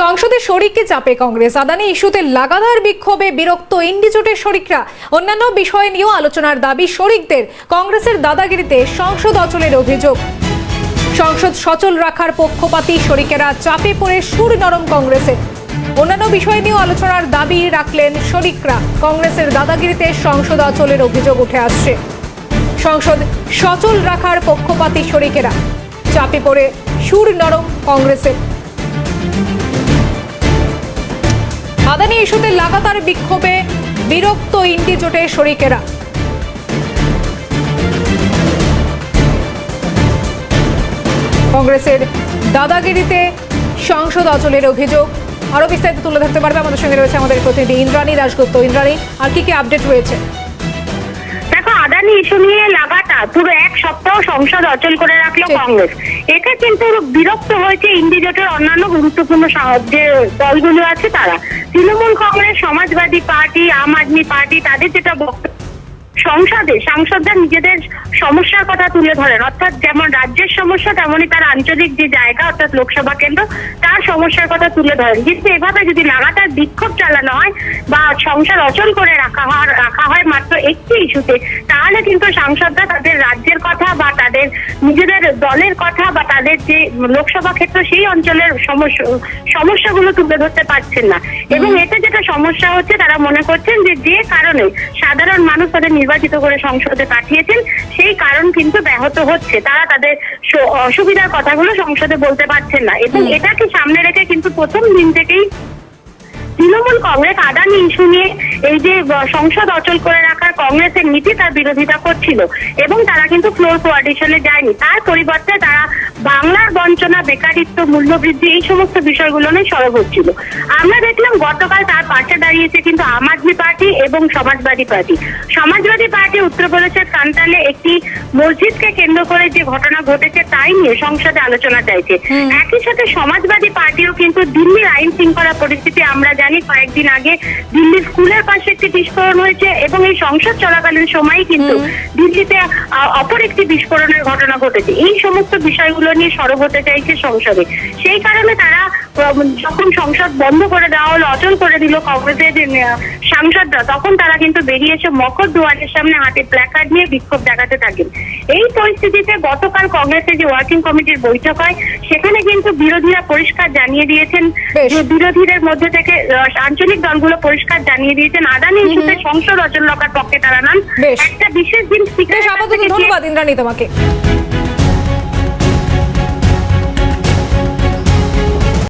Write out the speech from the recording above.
সংসদে শরিককে চাপে কংগ্রেস। আদানি ইস্যুতে লাগাতার বিক্ষোভে বিরক্ত ইন্ডিজোটের শরিকরা। অন্যান্য বিষয় নিয়েও আলোচনার দাবি শরিকদের। কংগ্রেসের দাদাগিরিতে সংসদ অচলের অভিযোগ। সংসদ সচল রাখার পক্ষপাতী শরিকেরা চাপে পড়ে সুর নরম কংগ্রেসের অন্যান্য বিষয় নিয়েও আলোচনার দাবি রাখলেন শরিকরা। কংগ্রেসের দাদাগিরিতে সংসদ অচলের অভিযোগ উঠে আসছে। সংসদ সচল রাখার পক্ষপাতী শরিকেরা। চাপে পড়ে সুর নরম কংগ্রেসের আদানি ইস্যুতে লাগাতার বিক্ষোভে বিরক্ত ইন্ডি জোটের শরিকেরা। কংগ্রেসের দাদাগিরিতে সংসদ অচলের অভিযোগ। আরও বিস্তারিত তুলে ধরতে পারবে আমাদের সঙ্গে রয়েছে আমাদের প্রতিনিধি ইন্দ্রাণী দাশগুপ্ত। ইন্দ্রাণী, আর কি কি আপডেট রয়েছে? আদানি ইস্যু নিয়ে লাগাতার পুরো এক সপ্তাহ সংসদ অচল করে রাখল কংগ্রেস। এতে কিন্তু বিরক্ত হয়েছে ইন্ডিজোটের অন্যান্য গুরুত্বপূর্ণ যে দলগুলো আছে তারা। তৃণমূল কংগ্রেস সমাজবাদী পার্টি আম আদমি পার্টি তাদের যেটা বক্তব্য সংসদে সাংসদরা নিজেদের সমস্যার কথা তুলে ধরেন। অর্থাৎ যেমন রাজ্যের সমস্যা তেমনই তার আঞ্চলিক যে জায়গা অর্থাৎ লোকসভা কেন্দ্র তার সমস্যার কথা তুলে ধরেন। কিন্তু এভাবে যদি লাগাতার বিক্ষোভ চালানো হয় বা সংসদ অচল করে রাখা হয় রাখা হয় মাত্র একটি ইস্যুতে তাহলে কিন্তু সাংসদরা তাদের রাজ্যের কথা বা তাদের নিজেদের দলের কথা বা তাদের যে লোকসভা ক্ষেত্র সেই অঞ্চলের সমস্যা সমস্যাগুলো তুলে ধরতে পারছেন না। এবং এতে যেটা সমস্যা হচ্ছে তারা মনে করছেন যে যে কারণে সাধারণ মানুষ তাদের নির্বাচিত করে সংসদে পাঠিয়েছেন সেই কারণ কিন্তু ব্যাহত হচ্ছে। তারা তাদের অসুবিধার কথাগুলো সংসদে বলতে পারছেন না। এবং এটাকে সামনে রেখে কিন্তু প্রথম দিন থেকেই তৃণমূল কংগ্রেস আদানি ইস্যু নিয়ে এই যে সংসদ অচল করে রাখার কংগ্রেসের নীতি তার বিরোধিতা করছিল। এবং তারা কিন্তু ফ্লোর কোয়ার্ডিশনে যায়নি। তার পরিবর্তে তারা বাংলার বঞ্চনা বেকারিত্ব মূল্যবৃদ্ধি এই সমস্ত বিষয়গুলো নিয়ে সরব হচ্ছিল। আমরা দেখলাম গতকাল তার পাশে দাঁড়িয়েছে কিন্তু আম আদমি পার্টি এবং সমাজবাদী পার্টি। সমাজবাদী পার্টি উত্তরপ্রদেশের কান্তালে একটি মসজিদকে কেন্দ্র করে যে ঘটনা ঘটেছে তাই নিয়ে সংসদে আলোচনা চাইছে। একই সাথে সমাজবাদী পার্টিও কিন্তু দিল্লির আইন শৃঙ্খলা পরিস্থিতি আমরা জানি কয়েকদিন আগে দিল্লির স্কুলের পাশে একটি বিস্ফোরণ হয়েছে এবং এই সংসদ চলাকালীন সময়ই কিন্তু দিল্লিতে অপর একটি বিস্ফোরণের ঘটনা ঘটেছে। এই সমস্ত বিষয়গুলো নিয়ে সরব হতে চাইছে সংসদে। সেই কারণে তারা যখন সংসদ বন্ধ করে দেওয়া হলো অচল করে দিল কংগ্রেসের সাংসদরা তখন তারা কিন্তু বেরিয়ে এসে মকর দুয়ারের সামনে হাতে প্ল্যাকার্ড নিয়ে বিক্ষোভ দেখাতে থাকেন। এই পরিস্থিতিতে গতকাল কংগ্রেসের যে ওয়ার্কিং কমিটির বৈঠক হয় সেখানে কিন্তু বিরোধীরা পরিষ্কার জানিয়ে দিয়েছেন যে বিরোধীদের মধ্যে থেকে আঞ্চলিক দলগুলো পরিষ্কার জানিয়ে দিয়েছেন। আদানি ইস্যুতে সংসদ অচল রাখার পক্ষে তারা নন। একটা বিশেষ দিন গিয়ে- ধন্যবাদ ইন্দ্রাণী তোমাকে।